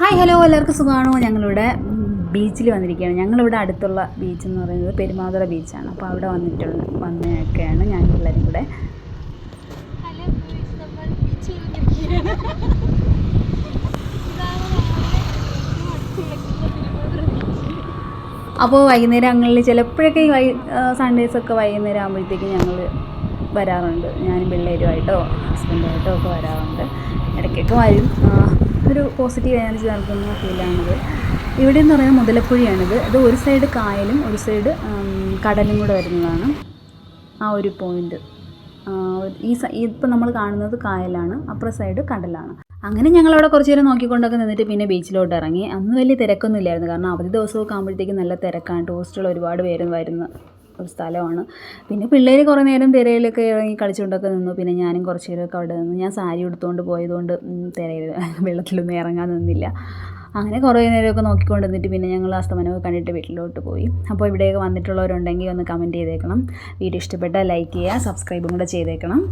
Hi hello എല്ലാവർക്കും സുഖമാണോ? ഞങ്ങളിവിടെ ബീച്ചിൽ വന്നിരിക്കുകയാണ്. ഞങ്ങളിവിടെ അടുത്തുള്ള ബീച്ച് എന്ന് പറയുന്നത് പെരുമാതുറ ബീച്ചാണ് അപ്പോൾ അവിടെ വന്നിട്ടുള്ള വന്നൊക്കെയാണ് ഞാൻ പിള്ളേരും കൂടെ. അപ്പോൾ വൈകുന്നേരങ്ങളിൽ ചിലപ്പോഴൊക്കെ ഈ വൈ സൺഡേസൊക്കെ വൈകുന്നേരം ആകുമ്പോഴത്തേക്കും ഞങ്ങൾ വരാറുണ്ട്. ഞാനും പിള്ളേരുമായിട്ടോ ഹസ്ബൻഡായിട്ടോ ഒക്കെ വരാറുണ്ട്. ഇടയ്ക്കൊക്കെ വരും. ഒരു പോസിറ്റീവ് എനർജി നൽകുന്ന ഫീലാണിത്. ഇവിടെ എന്ന് പറയുന്നത് മുതലപ്പുഴയാണിത് ഇത് ഒരു സൈഡ് കായലും ഒരു സൈഡ് കടലും കൂടെ വരുന്നതാണ് ആ ഒരു പോയിന്റ് ഈ ഇപ്പം നമ്മൾ കാണുന്നത് കായലാണ് അപ്പുറ സൈഡ് കടലാണ്. അങ്ങനെ ഞങ്ങൾ അവിടെ കുറച്ച് നേരം നോക്കിക്കൊണ്ടൊക്കെ നിന്നിട്ട് പിന്നെ ബീച്ചിലോട്ട് ഇറങ്ങി. അന്ന് വലിയ തിരക്കൊന്നും ഇല്ലായിരുന്നു. കാരണം അവധി ദിവസമൊക്കെ ആകുമ്പോഴത്തേക്കും നല്ല തിരക്കാണ്. ടൂറിസ്റ്റുകൾ ഒരുപാട് പേരും വരുന്ന ഒരു സ്ഥലമാണ്. പിന്നെ പിള്ളേർ കുറേ നേരം തിരയിലൊക്കെ ഇറങ്ങി കളിച്ചുകൊണ്ടൊക്കെ നിന്നു. പിന്നെ ഞാനും കുറച്ച് നേരമൊക്കെ അവിടെ നിന്നു. ഞാൻ സാരി എടുത്തുകൊണ്ട് പോയതുകൊണ്ട് തിരയിൽ വെള്ളത്തിലൊന്നും ഇറങ്ങാൻ നിന്നില്ല. അങ്ങനെ കുറേ നേരമൊക്കെ നോക്കിക്കൊണ്ട് നിന്നിട്ട് പിന്നെ ഞങ്ങൾ അസ്തമനമൊക്കെ കണ്ടിട്ട് വീട്ടിലോട്ട് പോയി. അപ്പോൾ ഇവിടെയൊക്കെ വന്നിട്ടുള്ളവരുണ്ടെങ്കിൽ ഒന്ന് കമന്റ് ചെയ്തേക്കണം. വീഡിയോ ഇഷ്ടപ്പെട്ടാൽ ലൈക്ക് ചെയ്യുക സബ്സ്ക്രൈബും കൂടെ ചെയ്തേക്കണം.